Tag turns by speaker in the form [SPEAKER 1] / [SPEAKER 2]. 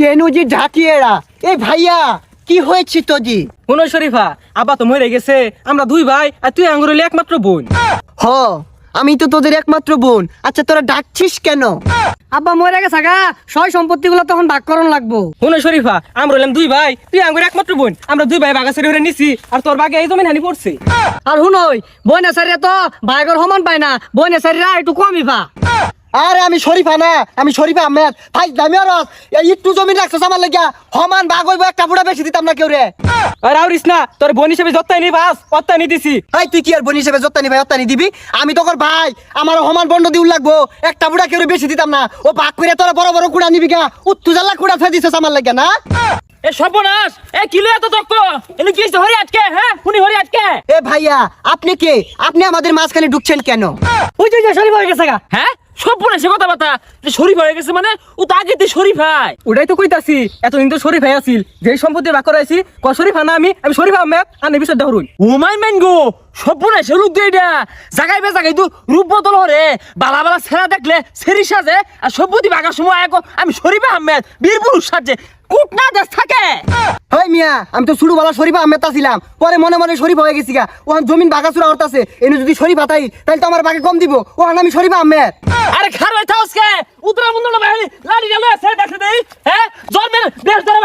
[SPEAKER 1] কেন যে ঢাকিয়েরা। এ ভাইয়া কি হয়েছে তো জি
[SPEAKER 2] শুনো শরীফা আব্বা তো মরে গেছে। আমরা দুই ভাই আর তুই আঙ্গুর হলি একমাত্র বোন।
[SPEAKER 1] হ আমি তো তোদের একমাত্র বোন। আচ্ছা তোরা ডাকছিস কেন?
[SPEAKER 3] আব্বা মরে গেছে গা। সয় সম্পত্তি গুলো তখন ভাগ করণ লাগবো।
[SPEAKER 2] শুনো শরীফা আমরা হলাম দুই ভাই তুই আঙ্গুর একমাত্র বোন। আমরা দুই ভাই বাগাছড়ি হয়ে নিছি আর তোর বাগে এই জমিন হানি পড়ছে।
[SPEAKER 3] আর শুনই বই নেসারিয়া তো ভাইগর সমান পায় না। বই নেসারিরা একটু কমই পা।
[SPEAKER 1] আরে আমি শরীফা না আমি শরীফা আহমেদ। ভাই দামি আর একটু জমি রাখছো আমার লাগিয়া সমান ভাগ হইব একটা বুড়া বেশি দিতাম না কেউ রে।
[SPEAKER 2] আর আউরিস না তোর বোন হিসেবে যত্তাই নি বাস অত্তাই নি দিছি।
[SPEAKER 1] এই তুই কি আর বোন হিসেবে যত্তানি ভাই অত্তানি দিবি? আমি তোর ভাই আমার সমান বন্ড দিউল লাগবো একটা বুড়া কেউ বেশি দিতাম না। ও ভাগ করে তোরা বড় বড় কুড়া নিবি গা উত্তুজালা কুড়া ফেলে দিছিস আমার লাগিয়া না?
[SPEAKER 2] এ সর্বনাশ এ কিলো এত তক্ক এনে কি? হরি আটকে হ্যাঁ? শুনি হরি আটকে।
[SPEAKER 1] এ ভাইয়া আপনি কে? আপনি আমাদের মাঝখানে ঢুকছেন কেন?
[SPEAKER 3] ওই যে শরীর হয়ে গেছে গা।
[SPEAKER 2] হ্যাঁ সে কথা বাতা শরীফ হয়ে গেছে মানে ও তো আগে শরীফ হয়। ওটাই তো কইতাছি এতদিন তো শরীফ হয়ে আসিল যেই সম্পত্তি ভাগ করাইছি ক শরীফ না আমি আমি শরীফ আহমেদ আর নেবি সদ্দা হরুন ও মাই মেন গো সে লোক দিয়ে এটা। জাগাই বে জাগাই তো রূপ বদল হরে। বালা বালা ছেড়া দেখলে সেরি সাজে আর সম্পত্তি ভাগার সময় এক আমি শরীফ আহমেদ বীর পুরুষ কুটনা দেশ থাকে।
[SPEAKER 1] হয় মিয়া আমি তো শুরু বলা শরীফ আহমেদ ছিলাম পরে মনে মনে শরীফ হয়ে গেছি গা। ও জমিন বাগাচুরা হরতাছে এনে যদি শরীফ হাতাই তাহলে তো আমার বাঘে কম দিব। ও আমি শরীফ আহমেদ।
[SPEAKER 2] আরে খার হয়ে উসকে উত্তরা বন্ধু বাহিনী লাড়ি গেল সে দেখে দেই হ্যাঁ? জন্মের দেশ ধরে